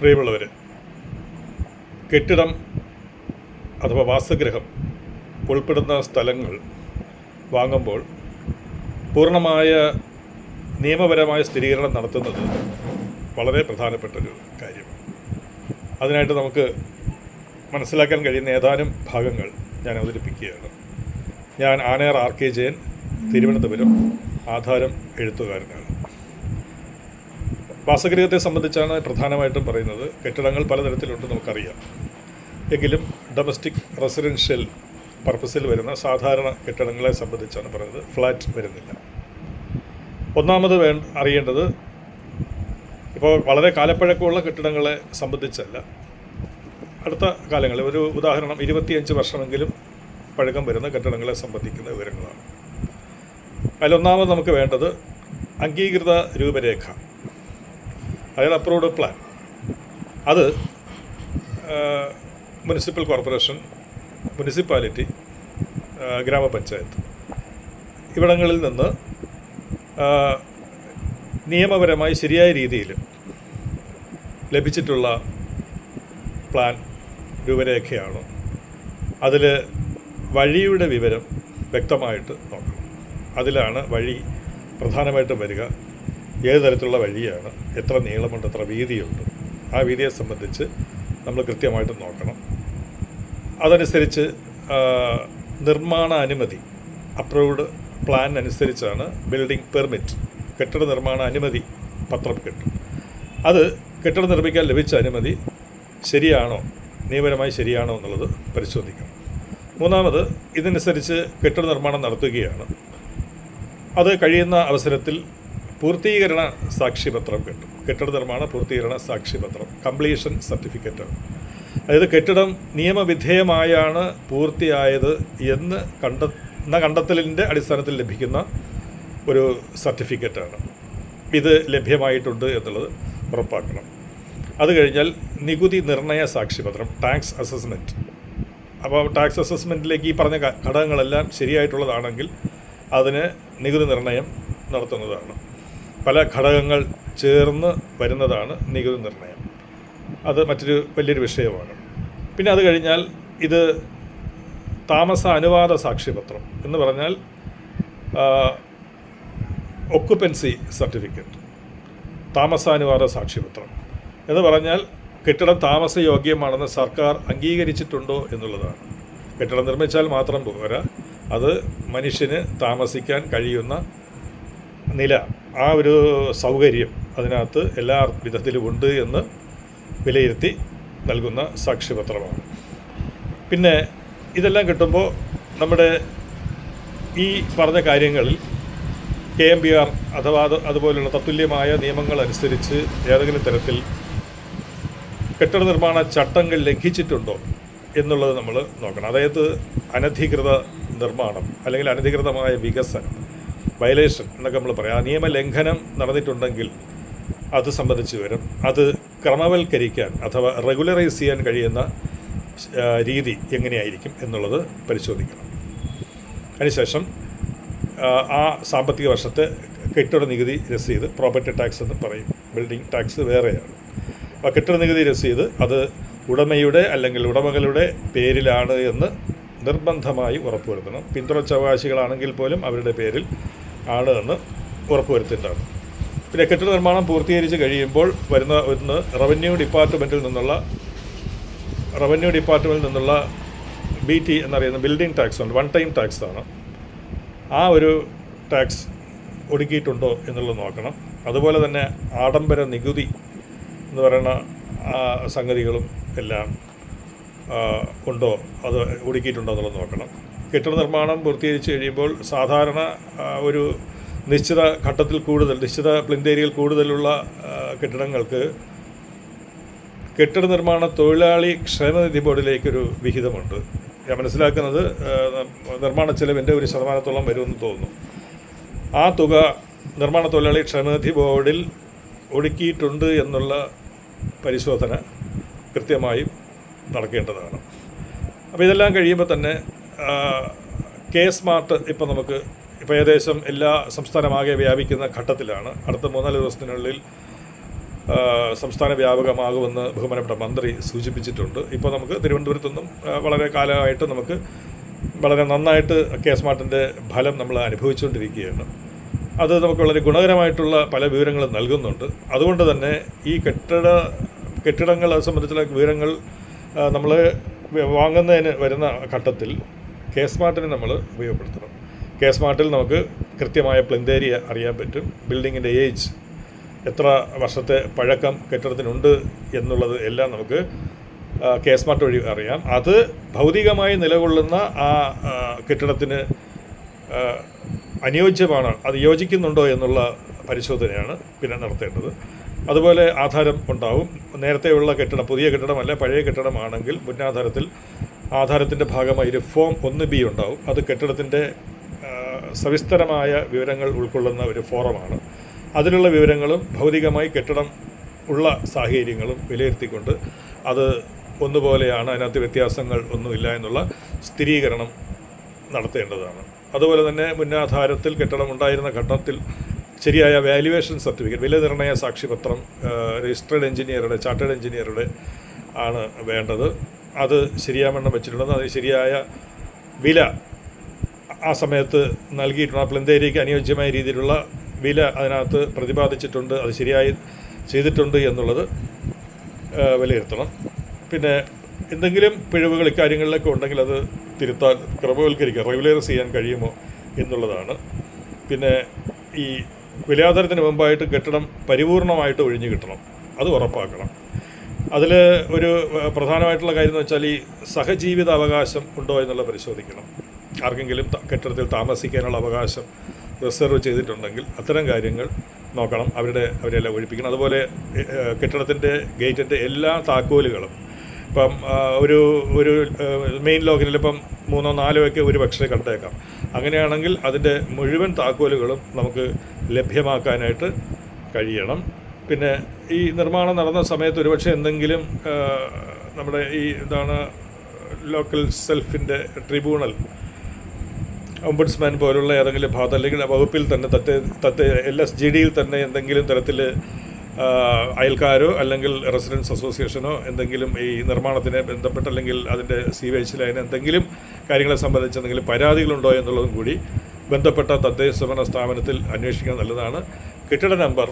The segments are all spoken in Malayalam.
പ്രിയമുള്ളവർ കെട്ടിടം അഥവാ വാസഗൃഹം ഉൾപ്പെടുന്ന സ്ഥലങ്ങൾ വാങ്ങുമ്പോൾ പൂർണമായ നിയമപരമായ സ്ഥിരീകരണം നടത്തുന്നത് വളരെ പ്രധാനപ്പെട്ടൊരു കാര്യമാണ് അതിനായിട്ട് നമുക്ക് മനസ്സിലാക്കാൻ കഴിയുന്ന ഏതാനും ഭാഗങ്ങൾ ഞാൻ അവതരിപ്പിക്കുകയാണ്. ഞാൻ ആനയർ ആർ കെ ജയൻ തിരുവനന്തപുരം ആധാരം എഴുത്തുകാരനാണ്. വാസഗൃഹത്തെ സംബന്ധിച്ചാണ് പ്രധാനമായിട്ടും പറയുന്നത്. കെട്ടിടങ്ങൾ പലതരത്തിലുണ്ട് നമുക്കറിയാം. എങ്കിലും ഡൊമസ്റ്റിക് റെസിഡൻഷ്യൽ പർപ്പസിൽ വരുന്ന സാധാരണ കെട്ടിടങ്ങളെ സംബന്ധിച്ചാണ് പറയുന്നത്. ഫ്ലാറ്റ് വരുന്നില്ല. ഒന്നാമത് വേ അറിയേണ്ടത് ഇപ്പോൾ വളരെ കാലപ്പഴക്കമുള്ള കെട്ടിടങ്ങളെ സംബന്ധിച്ചല്ല. അടുത്ത കാലങ്ങളിൽ ഒരു ഉദാഹരണം ഇരുപത്തിയഞ്ച് വർഷമെങ്കിലും പഴക്കം വരുന്ന കെട്ടിടങ്ങളെ സംബന്ധിക്കുന്ന വിവരങ്ങളാണ്. അതിലൊന്നാമത് നമുക്ക് വേണ്ടത് അംഗീകൃത രൂപരേഖ. അതായത് അപ്രൂവ്ഡ് പ്ലാൻ അത് മുനിസിപ്പൽ കോർപ്പറേഷൻ മുനിസിപ്പാലിറ്റി ഗ്രാമപഞ്ചായത്ത്. ഇവിടങ്ങളിൽ നിന്ന് നിയമപരമായി ശരിയായ രീതിയിൽ ലഭിച്ചിട്ടുള്ള പ്ലാൻ രൂപരേഖയാണോ. അതിൽ വഴിയുടെ വിവരം വ്യക്തമായിട്ട് നോക്കണം. അതിലാണ് വഴി പ്രധാനമായിട്ടും വരിക. ഏത് തരത്തിലുള്ള വഴിയാണ്? എത്ര നീളമുണ്ട് എത്ര വീതിയുണ്ട്? ആ വീതിയെ സംബന്ധിച്ച് നമ്മൾ കൃത്യമായിട്ട് നോക്കണം. അതനുസരിച്ച് നിർമ്മാണ അനുമതി അപ്രൂവ്ഡ് പ്ലാൻ അനുസരിച്ചാണ് ബിൽഡിംഗ് പെർമിറ്റ് കെട്ടിട നിർമ്മാണ അനുമതി പത്രം കിട്ടും. അത് കെട്ടിടം നിർമ്മിക്കാൻ ലഭിച്ച അനുമതി ശരിയാണോ നിയമപരമായി ശരിയാണോ എന്നുള്ളത് പരിശോധിക്കണം. മൂന്നാമത് ഇതനുസരിച്ച് കെട്ടിട നിർമ്മാണം നടത്തുകയാണ്. അത് കഴിയുന്ന അവസരത്തിൽ പൂർത്തീകരണ സാക്ഷിപത്രം കിട്ടും. കെട്ടിട നിർമ്മാണ പൂർത്തീകരണ സാക്ഷിപത്രം കംപ്ലീഷൻ സർട്ടിഫിക്കറ്റ് അതായത് കെട്ടിടം നിയമവിധേയമായാണ് പൂർത്തിയായത് എന്ന് കണ്ടെന്ന കണ്ടെത്തലിന്റെ അടിസ്ഥാനത്തിൽ ലഭിക്കുന്ന ഒരു സർട്ടിഫിക്കറ്റാണ് ഇത് ലഭ്യമായിട്ടുണ്ട് എന്നുള്ളത് ഉറപ്പാക്കണം. അത് കഴിഞ്ഞാൽ നികുതി നിർണയ സാക്ഷിപത്രം ടാക്സ് അസസ്മെന്റ് അപ്പോൾ ടാക്സ് അസസ്മെന്റിലേക്ക് ഈ പറഞ്ഞ ഘടകങ്ങളെല്ലാം ശരിയായിട്ടുള്ളതാണെങ്കിൽ അതിന് നികുതി നിർണയം നടത്തുന്നതാണ്. പല ഘടകങ്ങൾ ചേർന്ന് വരുന്നതാണ് നികുതി നിർണയം അത് മറ്റൊരു വലിയൊരു വിഷയമാണ്. പിന്നെ അത് കഴിഞ്ഞാൽ ഇത് താമസ അനുവാദ സാക്ഷ്യപത്രം എന്ന് പറഞ്ഞാൽ ഒക്കുപ്പൻസി സർട്ടിഫിക്കറ്റ് താമസാനുവാദ സാക്ഷ്യപത്രം. എന്ന് പറഞ്ഞാൽ കെട്ടിടം താമസയോഗ്യമാണെന്ന് സർക്കാർ അംഗീകരിച്ചിട്ടുണ്ടോ എന്നുള്ളതാണ്. കെട്ടിടം നിർമ്മിച്ചാൽ മാത്രം പോരാ അത് മനുഷ്യന് താമസിക്കാൻ കഴിയുന്ന നില. ആ ഒരു സൗകര്യം അതിനകത്ത് എല്ലാ വിധത്തിലും ഉണ്ട് എന്ന് വിലയിരുത്തി നൽകുന്ന സാക്ഷ്യപത്രമാണ്. പിന്നെ ഇതെല്ലാം കിട്ടുമ്പോൾ നമ്മുടെ ഈ പറഞ്ഞ കാര്യങ്ങളിൽ കെ എം ബി ആർ അഥവാ അത് അതുപോലുള്ള തത്തുല്യമായ നിയമങ്ങൾ അനുസരിച്ച് ഏതെങ്കിലും തരത്തിൽ കെട്ടിട നിർമ്മാണ ചട്ടങ്ങൾ ലംഘിച്ചിട്ടുണ്ടോ എന്നുള്ളത് നമ്മൾ നോക്കണം. അതായത് അനധികൃത നിർമ്മാണം അല്ലെങ്കിൽ അനധികൃതമായ വികസനം. വയലേഷൻ എന്നൊക്കെ നമ്മൾ പറയാം. നിയമലംഘനം നടന്നിട്ടുണ്ടെങ്കിൽ അത് സംബന്ധിച്ച് വരും അത് ക്രമവൽക്കരിക്കാൻ അഥവാ റെഗുലറൈസ് ചെയ്യാൻ കഴിയുന്ന രീതി എങ്ങനെയായിരിക്കും എന്നുള്ളത് പരിശോധിക്കണം. അതിനുശേഷം ആ, സാമ്പത്തിക വർഷത്തെ കെട്ടിട നികുതി രസീത് പ്രോപ്പർട്ടി ടാക്സ് എന്ന് പറയും. ബിൽഡിംഗ് ടാക്സ് വേറെയാണ്. അപ്പോൾ കെട്ടിട നികുതി രസീത് അത് ഉടമയുടെ അല്ലെങ്കിൽ ഉടമകളുടെ പേരിലാണ് എന്ന് നിർബന്ധമായി ഉറപ്പുവരുത്തണം. പിന്തുണച്ചവകാശികളാണെങ്കിൽ പോലും അവരുടെ പേരിൽ ആണ് എന്ന് ഉറപ്പുവരുത്തേണ്ടതാണ്. പിന്നെ കെട്ടിട നിർമ്മാണം പൂർത്തീകരിച്ച് കഴിയുമ്പോൾ വരുന്ന ഒന്ന് റവന്യൂ ഡിപ്പാർട്ട്മെന്റിൽ നിന്നുള്ള റവന്യൂ ഡിപ്പാർട്ട്മെന്റിൽ നിന്നുള്ള ബി ടി എന്നറിയുന്ന ബിൽഡിംഗ് ടാക്സ് ഉണ്ട് വൺ ടൈം ടാക്സ് ആണ്. ആ ഒരു ടാക്സ് ഒടുക്കിയിട്ടുണ്ടോ എന്നുള്ളത് നോക്കണം. അതുപോലെ തന്നെ ആഡംബര നികുതി എന്ന് പറയുന്ന സംഗതികളും എല്ലാം ഉണ്ടോ അത് ഒടുക്കിയിട്ടുണ്ടോ എന്നുള്ളത് നോക്കണം. കെട്ടിട നിർമ്മാണം പൂർത്തീകരിച്ച് കഴിയുമ്പോൾ സാധാരണ ഒരു നിശ്ചിത ഘട്ടത്തിൽ കൂടുതൽ നിശ്ചിത പ്ലിന്തേരിയിൽ കൂടുതലുള്ള കെട്ടിടങ്ങൾക്ക് കെട്ടിട നിർമ്മാണ തൊഴിലാളി ക്ഷേമനിധി ബോർഡിലേക്കൊരു വിഹിതമുണ്ട്. ഞാൻ മനസ്സിലാക്കുന്നത് നിർമ്മാണ ചെലവിന്റെ ഒരു ശതമാനത്തോളം വരുമെന്ന് തോന്നുന്നു. ആ തുക നിർമ്മാണ തൊഴിലാളി ക്ഷേമനിധി ബോർഡിൽ ഒടുക്കിയിട്ടുണ്ട് എന്നുള്ള പരിശോധന കൃത്യമായും നടക്കേണ്ടതാണ്. അപ്പോൾ ഇതെല്ലാം കഴിയുമ്പോൾ തന്നെ കെ സ്മാർട്ട് ഇപ്പോൾ നമുക്ക് ഇപ്പോൾ ഏകദേശം എല്ലാ സംസ്ഥാനമാകെ വ്യാപിക്കുന്ന ഘട്ടത്തിലാണ്. അടുത്ത മൂന്നാൽ ദിവസത്തിനുള്ളിൽ സംസ്ഥാന വ്യാപകമാകുമെന്ന് ബഹുമാനപ്പെട്ട മന്ത്രി സൂചിപ്പിച്ചിട്ടുണ്ട്. ഇപ്പോൾ നമുക്ക് തിരുവനന്തപുരത്തുനിന്നും വളരെ കാലമായിട്ട് നമുക്ക് വളരെ നന്നായിട്ട് കെ സ്മാർട്ടിന്റെ ഫലം നമ്മൾ അനുഭവിച്ചുകൊണ്ടിരിക്കുകയാണ്. അത് നമുക്ക് വളരെ ഗുണകരമായിട്ടുള്ള പല വിവരങ്ങളും നൽകുന്നുണ്ട്. അതുകൊണ്ട് തന്നെ ഈ കെട്ടിട കെട്ടിടങ്ങളെ സംബന്ധിച്ചുള്ള വിവരങ്ങൾ നമ്മൾ വാങ്ങുന്നതിന് വരുന്ന ഘട്ടത്തിൽ കെ സ്മാർട്ടിനെ നമ്മൾ ഉപയോഗപ്പെടുത്തണം. കെ സ്മാർട്ടിൽ നമുക്ക് കൃത്യമായ പ്ലിന്തേരിയ അറിയാൻ പറ്റും. ബിൽഡിങ്ങിന്റെ ഏജ് എത്ര വർഷത്തെ പഴക്കം കെട്ടിടത്തിനുണ്ട് എന്നുള്ളത് എല്ലാം നമുക്ക് കെ സ്മാർട്ട് വഴി അറിയാം. അത് ഭൗതികമായി നിലകൊള്ളുന്ന ആ, കെട്ടിടത്തിന് അനുയോജ്യമാണ്. അത് യോജിക്കുന്നുണ്ടോ എന്നുള്ള പരിശോധനയാണ് പിന്നെ നടത്തേണ്ടത്. അതുപോലെ ആധാരം ഉണ്ടാവും. നേരത്തെയുള്ള കെട്ടിടം പുതിയ കെട്ടിടമല്ല പഴയ കെട്ടിടമാണെങ്കിൽ മുന്നാധാരത്തിൽ ആധാരത്തിന്റെ ഭാഗമായി ഒരു ഫോം ഒന്ന് ബി ഉണ്ടാവും. അത് കെട്ടിടത്തിന്റെ സവിസ്തരമായ വിവരങ്ങൾ ഉൾക്കൊള്ളുന്ന ഒരു ഫോറമാണ്. അതിലുള്ള വിവരങ്ങളും ഭൗതികമായി കെട്ടിടം ഉള്ള സാഹചര്യങ്ങളും വിലയിരുത്തിക്കൊണ്ട് അത് ഒന്നുപോലെയാണ് അതിനകത്ത് വ്യത്യാസങ്ങൾ ഒന്നുമില്ല എന്നുള്ള സ്ഥിരീകരണം നടത്തേണ്ടതാണ്. അതുപോലെ തന്നെ മുന്നാധാരത്തിൽ കെട്ടിടം ഉണ്ടായിരുന്ന ഘട്ടത്തിൽ ശരിയായ വാല്യുവേഷൻ സർട്ടിഫിക്കറ്റ് വില നിർണയ സാക്ഷിപത്രം രജിസ്റ്റേർഡ് എഞ്ചിനീയറുടെ ചാർട്ടേഡ് എഞ്ചിനീയറുടെ ആണ് വേണ്ടത്. അത് ശരിയാവണ്ണം വെച്ചിട്ടുള്ളത് അത് ശരിയായ വില ആ സമയത്ത് നൽകിയിട്ടുണ്ട്. ആ പ്ലന്തേരിക്ക് അനുയോജ്യമായ രീതിയിലുള്ള വില അതിനകത്ത് പ്രതിപാദിച്ചിട്ടുണ്ട്. അത് ശരിയായി ചെയ്തിട്ടുണ്ട് എന്നുള്ളത് വിലയിരുത്തണം. പിന്നെ എന്തെങ്കിലും പിഴവുകൾ ഇക്കാര്യങ്ങളിലൊക്കെ ഉണ്ടെങ്കിൽ അത് തിരുത്താൻ ക്രമവൽക്കരിക്കുക റെഗുലറൈസ് ചെയ്യാൻ കഴിയുമോ എന്നുള്ളതാണ്. പിന്നെ ഈ വിലയാധാരത്തിന് മുമ്പായിട്ട് കെട്ടിടം പരിപൂർണമായിട്ട് ഒഴിഞ്ഞു കിട്ടണം. അത് ഉറപ്പാക്കണം. അതിൽ ഒരു പ്രധാനമായിട്ടുള്ള കാര്യം എന്ന് വെച്ചാൽ ഈ സഹജീവിത അവകാശം ഉണ്ടോ എന്നുള്ള പരിശോധിക്കണം. ആർക്കെങ്കിലും കെട്ടിടത്തിൽ താമസിക്കാനുള്ള അവകാശം റിസർവ് ചെയ്തിട്ടുണ്ടെങ്കിൽ അത്തരം കാര്യങ്ങൾ നോക്കണം. അവരുടെ അവരെല്ലാം ഒഴിപ്പിക്കണം. അതുപോലെ കെട്ടിടത്തിന്റെ ഗേറ്റിന്റെ എല്ലാ താക്കോലുകളും ഇപ്പം ഒരു ഒരു മെയിൻ ലോക്കിനിൽ ഇപ്പം മൂന്നോ നാലോ ഒക്കെ ഒരു പക്ഷേ കണ്ടേക്കാം. അങ്ങനെയാണെങ്കിൽ അതിന്റെ മുഴുവൻ താക്കോലുകളും നമുക്ക് ലഭ്യമാക്കാനായിട്ട് കഴിയണം. പിന്നെ ഈ നിർമ്മാണം നടന്ന സമയത്ത് ഒരുപക്ഷെ എന്തെങ്കിലും നമ്മുടെ ഈ ഇതാണ് ലോക്കൽ സെൽഫിന്റെ ട്രിബ്യൂണൽ ഒംബുഡ്സ്മാൻ പോലുള്ള ഏതെങ്കിലും ഭാഗത്ത് അല്ലെങ്കിൽ വകുപ്പിൽ തന്നെ തത്തെ തത്തെ എൽ എസ് ജി ഡിയിൽ തന്നെ എന്തെങ്കിലും തരത്തിൽ അയൽക്കാരോ അല്ലെങ്കിൽ റെസിഡൻസ് അസോസിയേഷനോ എന്തെങ്കിലും ഈ നിർമ്മാണത്തിനെ ബന്ധപ്പെട്ട് അല്ലെങ്കിൽ അതിന്റെ സീവേജ് ലൈൻ എന്തെങ്കിലും കാര്യങ്ങളെ സംബന്ധിച്ച് എന്തെങ്കിലും പരാതികളുണ്ടോ എന്നുള്ളതും കൂടി ബന്ധപ്പെട്ട തദ്ദേശ സ്ഥാപനത്തിൽ അന്വേഷിക്കുന്നത് നല്ലതാണ്. കെട്ടിട നമ്പർ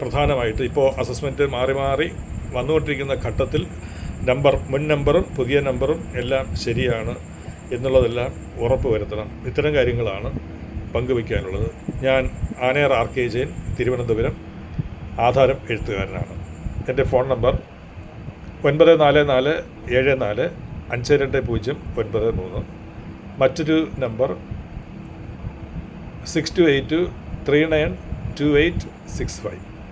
പ്രധാനമായിട്ട് ഇപ്പോൾ അസസ്മെന്റ് മാറി മാറി വന്നുകൊണ്ടിരിക്കുന്ന ഘട്ടത്തിൽ നമ്പർ മുൻ നമ്പറും പുതിയ നമ്പറും എല്ലാം ശരിയാണ് എന്നുള്ളതെല്ലാം ഉറപ്പ് വരുത്തണം. ഇത്തരം കാര്യങ്ങളാണ് പങ്കുവയ്ക്കാനുള്ളത് ഞാൻ ആനയർ ആർ കെ ജയൻ തിരുവനന്തപുരം ആധാരം എഴുത്തുകാരനാണ്. എന്റെ ഫോൺ നമ്പർ ഒൻപത് നാല് നാല് ഏഴ് നാല് അഞ്ച് രണ്ട് പൂജ്യം ഒൻപത് മൂന്ന്. മറ്റൊരു number six two eight two three nine two eight six five